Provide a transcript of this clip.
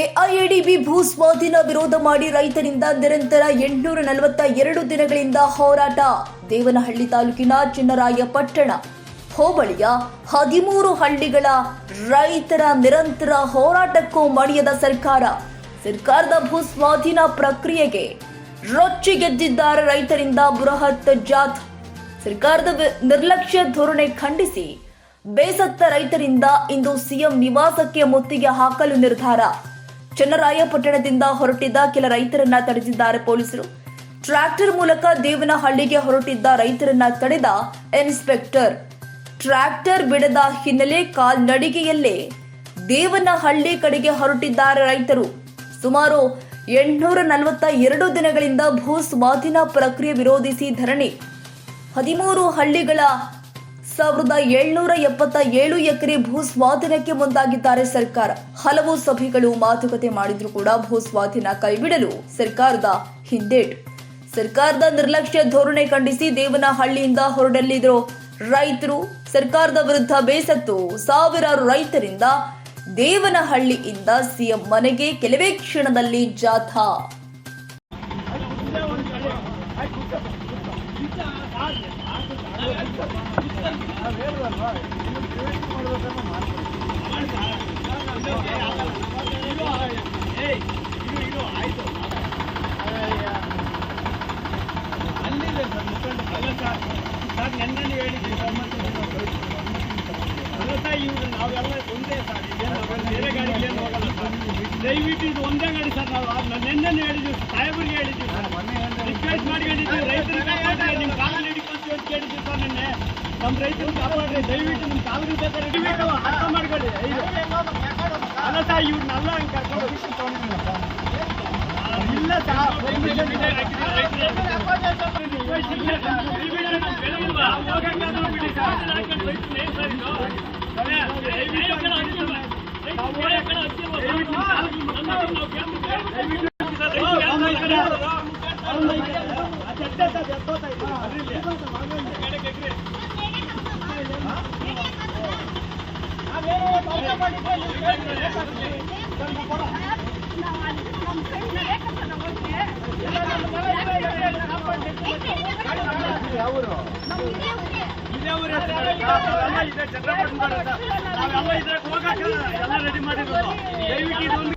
KIADB ಭೂ ಸ್ವಾಧೀನ ವಿರೋಧ ಮಾಡಿ ರೈತರಿಂದ ನಿರಂತರ ಎಂಟುನೂರ ನಲವತ್ತ ಎರಡು ದಿನಗಳಿಂದ ಹೋರಾಟ. ದೇವನಹಳ್ಳಿ ತಾಲೂಕಿನ ಚಿನ್ನರಾಯಪಟ್ಟಣ ಹೋಬಳಿಯ ಹದಿಮೂರು ಹಳ್ಳಿಗಳ ರೈತರ ನಿರಂತರ ಹೋರಾಟಕ್ಕೂ ಮಣಿಯದ ಸರ್ಕಾರ. ಸರ್ಕಾರದ ಭೂ ಸ್ವಾಧೀನ ಪ್ರಕ್ರಿಯೆಗೆ ರೊಚ್ಚಿಗೆದ್ದಿದ್ದಾರೆ ರೈತರಿಂದ ಬೃಹತ್ ಜಾತ್ ಸರ್ಕಾರದ ನಿರ್ಲಕ್ಷ್ಯ ಧೋರಣೆ ಖಂಡಿಸಿ ಬೇಸತ್ತ ರೈತರಿಂದ ಇಂದು ಸಿಎಂ ನಿವಾಸಕ್ಕೆ ಮುತ್ತಿಗೆ ಹಾಕಲು ನಿರ್ಧಾರ. ಚನ್ನರಾಯಪಟ್ಟಣದಿಂದ ಹೊರಟಿದ್ದ ಕೆಲ ರೈತರನ್ನ ತಡೆದಿದ್ದಾರೆ ಪೊಲೀಸರು. ಟ್ರ್ಯಾಕ್ಟರ್ ಮೂಲಕ ದೇವನಹಳ್ಳಿಗೆ ಹೊರಟಿದ್ದ ರೈತರನ್ನ ತಡೆದ ಇನ್ಸ್ಪೆಕ್ಟರ್. ಟ್ರ್ಯಾಕ್ಟರ್ ಬಿಡದ ಹಿನ್ನೆಲೆ ಕಾಲ್ನಡಿಗೆಯಲ್ಲೇ ದೇವನಹಳ್ಳಿ ಕಡೆಗೆ ಹೊರಟಿದ್ದಾರೆ ರೈತರು. ಸುಮಾರು ಎಂಟುನೂರ ನಲವತ್ತ ಎರಡು ದಿನಗಳಿಂದ ಭೂ ಸ್ವಾಧೀನ ಪ್ರಕ್ರಿಯೆ ವಿರೋಧಿಸಿ ಧರಣಿ. ಹದಿಮೂರು ಹಳ್ಳಿಗಳ ಸಾವಿರದ ಏಳ್ನೂರ ಎಪ್ಪತ್ತ ಏಳು ಎಕರೆ ಭೂ ಸ್ವಾಧೀನಕ್ಕೆ ಮುಂದಾಗಿದ್ದಾರೆ ಸರ್ಕಾರ. ಹಲವು ಸಭೆಗಳು ಮಾತುಕತೆ ಮಾಡಿದ್ರೂ ಕೂಡ ಭೂ ಸ್ವಾಧೀನ ಕೈಬಿಡಲು ಸರ್ಕಾರದ ಹಿಂದೇಟು. ಸರ್ಕಾರದ ನಿರ್ಲಕ್ಷ್ಯ ಧೋರಣೆ ಖಂಡಿಸಿ ದೇವನಹಳ್ಳಿಯಿಂದ ಹೊರಡಲಿದ್ರು ರೈತರು. ಸರ್ಕಾರದ ವಿರುದ್ಧ ಬೇಸತ್ತು ಸಾವಿರಾರು ರೈತರಿಂದ ದೇವನಹಳ್ಳಿಯಿಂದ ಸಿಎಂ ಮನೆಗೆ ಕೆಲವೇ ಕ್ಷಣದಲ್ಲಿ ಜಾಥಾ ಸರ್ ನೆನ್ನೆ ಹೇಳಿದ್ವಿ ಸರ್ ಮತ್ತೆ ಅಲ್ಲ ಸರ್ ಇವ್ರು ನಾವೆಲ್ಲ ಒಂದೇ ಸರ್ ಇದೇನು ಬೇರೆ ಗಾಡಿಗೆ ಹೋಗಲ್ಲ ಸರ್ ದಯವಿಟ್ಟು ಇದು ಒಂದೇ ಗಾಡಿ ಸರ್ ನಾವು. ನಿನ್ನೆ ಹೇಳಿದ್ವಿ ಸಾಹೇಬರಿಗೆ ಹೇಳಿದ್ವಿ ಸರ್. ರಿಕ್ವೆಸ್ಟ್ ಮಾಡಿ ಹೇಳಿದ್ವಿ ರೈತರಿಗೆ ಕಾಪಾಡ್ರಿ ನಿಮ್ಮ ಕಾಲಲ್ಲಿ ಹಿಡಿಕೊಂಡು ಅಂತ ಕೇಳಿದ್ವಿ ಸರ್ ನಿನ್ನೆ. ನಮ್ಮ ರೈತರು ಕಾಪಾಡ್ರಿ ದಯವಿಟ್ಟು ನಿಮ್ಮ ಕಾಲಲ್ಲಿ ಬೇಕಾದ್ರೆ ದಯವಿಟ್ಟು ಅರ್ಥ ಮಾಡ್ಕೊಳ್ಳಿ. ಅಲ್ಲ ಸರ್ ಇವ್ರನ್ನೆಲ್ಲ ಹಂಗೆ ಕರ್ಕೊಂಡು ಇಲ್ಲ ನಾವೆಲ್ಲ ಇದೆ. ಚಂದ್ರಪಟ್ಟಣ ನಾವೆಲ್ಲ ಇದ್ರೆ ಹೋಗಕ್ಕೆ ಎಲ್ಲ ರೆಡಿ ಮಾಡಿರೋದು. ದಯವಿಟ್ಟು ಇದೊಂದು